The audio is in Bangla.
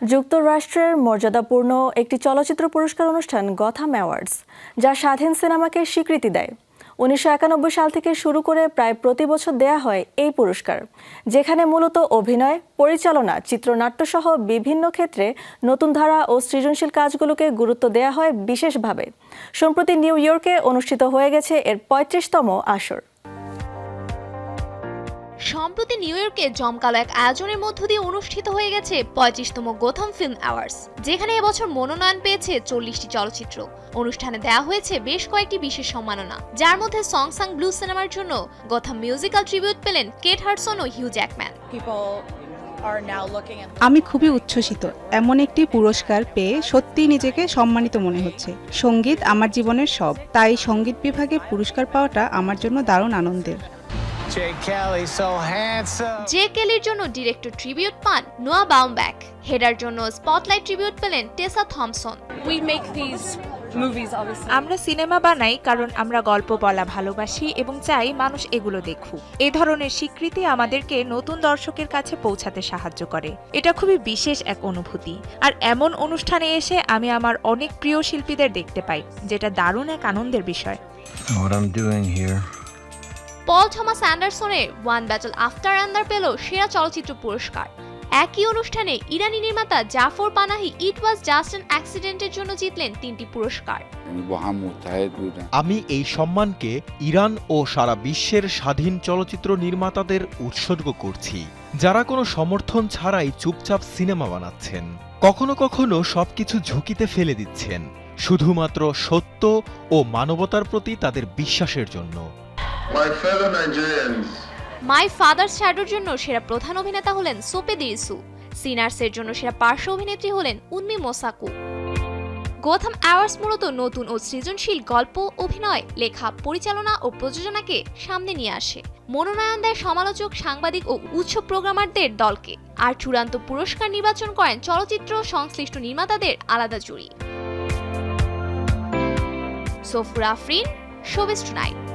যুক্তরাষ্ট্রের মর্যাদাপূর্ণ একটি চলচ্চিত্র পুরস্কার অনুষ্ঠান গথাম অ্যাওয়ার্ডস যা স্বাধীন সিনেমাকে স্বীকৃতি দেয়। উনিশশো একানব্বই সাল থেকে শুরু করে প্রায় প্রতি বছর দেয়া হয় এই পুরস্কার, যেখানে মূলত অভিনয়, পরিচালনা চিত্রনাট্য সহ বিভিন্ন ক্ষেত্রে নতুন ধারা ও সৃজনশীল কাজগুলোকে গুরুত্ব দেয়া হয় বিশেষভাবে। সম্প্রতি নিউ ইয়র্কে অনুষ্ঠিত হয়ে গেছে এর পঁয়ত্রিশতম আসর। সম্প্রতি নিউ ইয়র্কে জমকালো এক আয়োজনের মধ্য দিয়ে অনুষ্ঠিত হয়ে গেছে পঁয়ত্রিশতম গোথাম ফিল্ম অ্যাওয়ার্ডস যেখানে এবছর মনোনয়ন পেয়েছে চল্লিশটি চলচ্চিত্র। অনুষ্ঠানে দেওয়া হয়েছে বেশ কয়েকটি বিশেষ সম্মাননা যার মধ্যে সং সাং ব্লু সিনেমার জন্য গোথাম মিউজিক্যাল ট্রিবিউট পেলেন কেট হার্টসন ও হিউ জ্যাকম্যান। আমি খুবই উচ্ছ্বসিত। এমন একটি পুরস্কার পেয়ে সত্যি নিজেকে সম্মানিত মনে হচ্ছে। সংগীত আমার জীবনের সব তাই সংগীত বিভাগে পুরস্কার পাওয়াটা আমার জন্য দারুণ আনন্দের। জে কেলির জন্য ডিরেক্টর ট্রিবিউট পান নোয়া বাউমব্যাক হেডার জন্য স্পটলাইট ট্রিবিউট পেলেন Tessa Thompson we make these আমরা সিনেমা বানাই কারণ আমরা গল্প বলা ভালোবাসি এবং চাই মানুষ এগুলো দেখুক। এ ধরনের স্বীকৃতি আমাদেরকে নতুন দর্শকের কাছে পৌঁছাতে সাহায্য করে। এটা খুবই বিশেষ এক অনুভূতি। আর এমন অনুষ্ঠানে এসে আমি আমার অনেক প্রিয় শিল্পীদের দেখতে পাই যেটা দারুণ এক আনন্দের বিষয়। What I'm doing here. Paul Thomas অ্যান্ডারসনের one battle after another পেল সেরা চলচ্চিত্র পুরস্কার। একই অনুষ্ঠানে ইরানি নির্মাতা Jafar Panahi it was just an অ্যাক্সিডেন্টের জন্য জিতলেন তিনটি পুরস্কার। আমি এই সম্মানকে ইরান ও সারা বিশ্বের স্বাধীন চলচ্চিত্র নির্মাতাদের উৎসর্গ করছি। যারা কোনো সমর্থন ছাড়াই চুপচাপ সিনেমা বানাচ্ছেন কখনো কখনো সবকিছু ঝুঁকিতে ফেলে দিচ্ছেন শুধুমাত্র সত্য ও মানবতার প্রতি তাদের বিশ্বাসের জন্য। My fellow Nigerians, my father's শ্যাডোর জন্য সেরা প্রধান অভিনেতা হলেন সোপে দিরিসু সিনার্সের জন্য সেরা পার্শ্ব অভিনেত্রী হলেন উন্মি মোসাকু গোথাম অ্যাওয়ার্ডস মূলত নতুন ও সৃজনশীল গল্প অভিনয় লেখা পরিচালনা ও প্রযোজনাকে সামনে নিয়ে আসে। মনোনয়ন দেয় সমালোচক সাংবাদিক ও উৎসব প্রোগ্রামারদের দলকে। আর চূড়ান্ত পুরস্কার নির্বাচন করেন চলচ্চিত্র সংশ্লিষ্ট নির্মাতাদের আলাদা jury Safur Afrin showbiz tonight.